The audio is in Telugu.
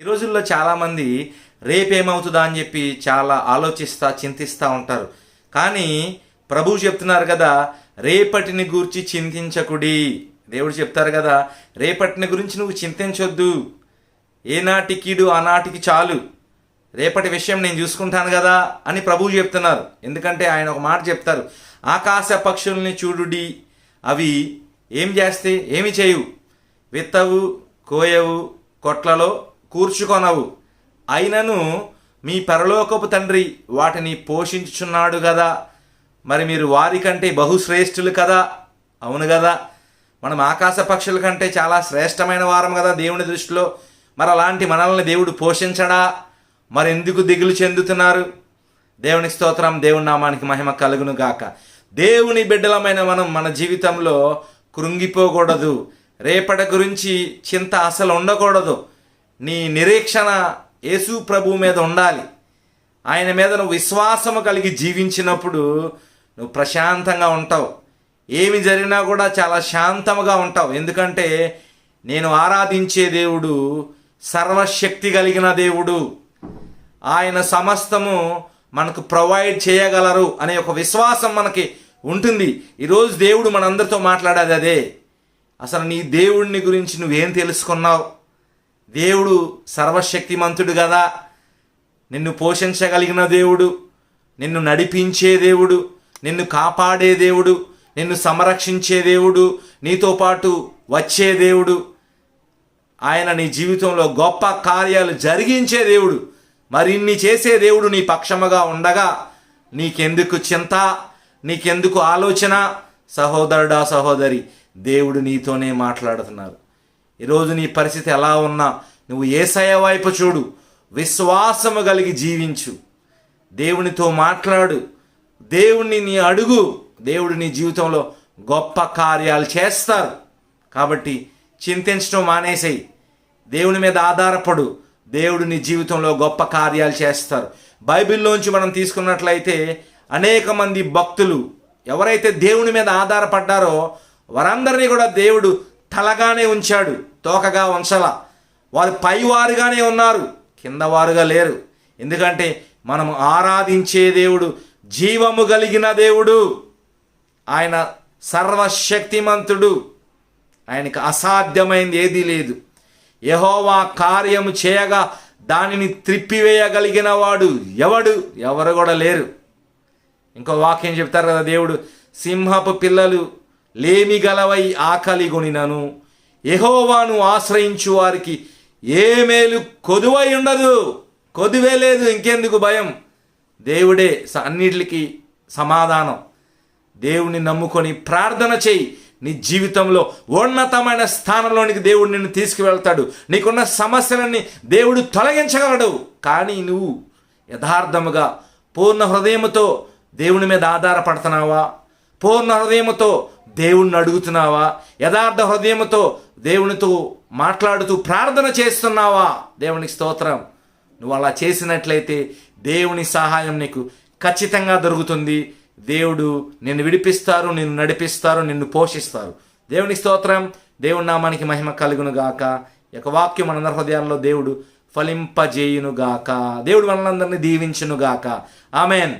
ఈ రోజుల్లో చాలామంది రేపేమవుతుందా అని చెప్పి చాలా ఆలోచిస్తా చింతిస్తూ ఉంటారు. కానీ ప్రభువు చెప్తున్నారు కదా రేపటిని గూర్చి చింతించకుడి. దేవుడు చెప్తారు కదా రేపటిని గురించి నువ్వు చింతించొద్దు. ఏనాటి కీడు ఆనాటికి చాలు. రేపటి విషయం నేను చూసుకుంటాను కదా అని ప్రభువు చెప్తున్నారు. ఎందుకంటే ఆయన ఒక మాట చెప్తారు. ఆకాశ పక్షుల్ని చూడుడి. అవి ఏం చేస్తే ఏమి చేయు విత్తవు కోయవు కొట్లలో కూర్చుకొనవు. అయినను మీ పరలోకపు తండ్రి వాటిని పోషించుచున్నాడు కదా మరి మీరు వారికంటే బహుశ్రేష్ఠులు కదా? అవును కదా మనం ఆకాశ పక్షుల కంటే చాలా శ్రేష్టమైన వారం కదా దేవుని దృష్టిలో. మరి అలాంటి మనల్ని దేవుడు పోషించడా? మరి ఎందుకు దిగులు చెందుతున్నారు? దేవుని స్తోత్రం దేవుని నామానికి మహిమ కలుగును గాక. దేవుని బిడ్డలమైన మనం మన జీవితంలో కృంగిపోకూడదు. రేపటి గురించి చింత అసలు ఉండకూడదు. నీ నిరీక్షణ యేసు ప్రభు మీద ఉండాలి. ఆయన మీద నువ్వు విశ్వాసము కలిగి జీవించినప్పుడు నువ్వు ప్రశాంతంగా ఉంటావు. ఏమి జరిగినా కూడా చాలా శాంతముగా ఉంటావు. ఎందుకంటే నేను ఆరాధించే దేవుడు సర్వశక్తి కలిగిన దేవుడు. ఆయన సమస్తము మనకు ప్రొవైడ్ చేయగలరు అనే ఒక విశ్వాసం మనకి ఉంటుంది. ఈరోజు దేవుడు మనందరితో మాట్లాడేది అదే. అసలు నీ దేవుడిని గురించి నువ్వేం తెలుసుకున్నావు? దేవుడు సర్వశక్తిమంతుడు కదా నిన్ను పోషించగలిగిన దేవుడు నిన్ను నడిపించే దేవుడు నిన్ను కాపాడే దేవుడు నిన్ను సంరక్షించే దేవుడు నీతో పాటు వచ్చే దేవుడు. ఆయన నీ జీవితంలో గొప్ప కార్యాలు జరిగించే దేవుడు. మరిన్ని చేసే దేవుడు నీ పక్షముగా ఉండగా నీకెందుకు చింత నీకెందుకు ఆలోచన? సహోదరుడా సహోదరి దేవుడు నీతోనే మాట్లాడుతున్నారు. ఈరోజు నీ పరిస్థితి ఎలా ఉన్నా నువ్వు ఏసయ వైపు చూడు. విశ్వాసము కలిగి జీవించు. దేవునితో మాట్లాడు. దేవుణ్ణి నీ అడుగు. దేవుడు నీ జీవితంలో గొప్ప కార్యాలు చేస్తారు. కాబట్టి చింతించడం మానేసేయి. దేవుని మీద ఆధారపడు. దేవుడు నీ జీవితంలో గొప్ప కార్యాలు చేస్తారు. బైబిల్లోంచి మనం తీసుకున్నట్లయితే అనేక మంది భక్తులు ఎవరైతే దేవుని మీద ఆధారపడ్డారో వారందరినీ కూడా దేవుడు తలగానే ఉంచాడు తోకగా ఉంచల వారు పైవారుగానే ఉన్నారు కింద వారుగా లేరు. ఎందుకంటే మనం ఆరాధించే దేవుడు జీవము కలిగిన దేవుడు. ఆయన సర్వశక్తిమంతుడు. ఆయనకు అసాధ్యమైంది ఏదీ లేదు. యహోవా కార్యము చేయగా దానిని త్రిప్పివేయగలిగిన వాడు ఎవడు? ఎవరు కూడా లేరు. ఇంకో వాక్యం చెప్తారు కదా దేవుడు సింహపు పిల్లలు లేమి గలవై ఆకలి కొనినను ఆశ్రయించు వారికి ఏ మేలు కొదువై ఉండదు. కొదువే లేదు ఇంకెందుకు భయం? దేవుడే స- అన్నిటికి సమాధానం. దేవుణ్ణి నమ్ముకొని ప్రార్థన చేయి. నీ జీవితంలో ఉన్నతమైన స్థానంలోనికి దేవుడు నిన్ను తీసుకువెళ్తాడు. నీకున్న సమస్యలన్నీ దేవుడు తొలగించగలడు. కానీ నువ్వు యథార్థముగా పూర్ణ హృదయముతో దేవుని మీద ఆధారపడుతున్నావా? పూర్ణ హృదయముతో దేవుణ్ణి అడుగుతున్నావా? యథార్థ హృదయముతో దేవునితో మాట్లాడుతూ ప్రార్థన చేస్తున్నావా? దేవునికి స్తోత్రం. నువ్వు అలా చేసినట్లయితే దేవుని సహాయం నీకు ఖచ్చితంగా దొరుకుతుంది. దేవుడు నిన్ను విడిపిస్తారు నిన్ను నడిపిస్తారు నిన్ను పోషిస్తారు. దేవుని స్తోత్రం. దేవుని నామానికి మహిమ కలుగును గాక. యొక్క వాక్యం మనందరి హృదయాల్లో దేవుడు ఫలింపజేయును గాక. దేవుడు మనందరినీ దీవించును గాక. ఆమెన్.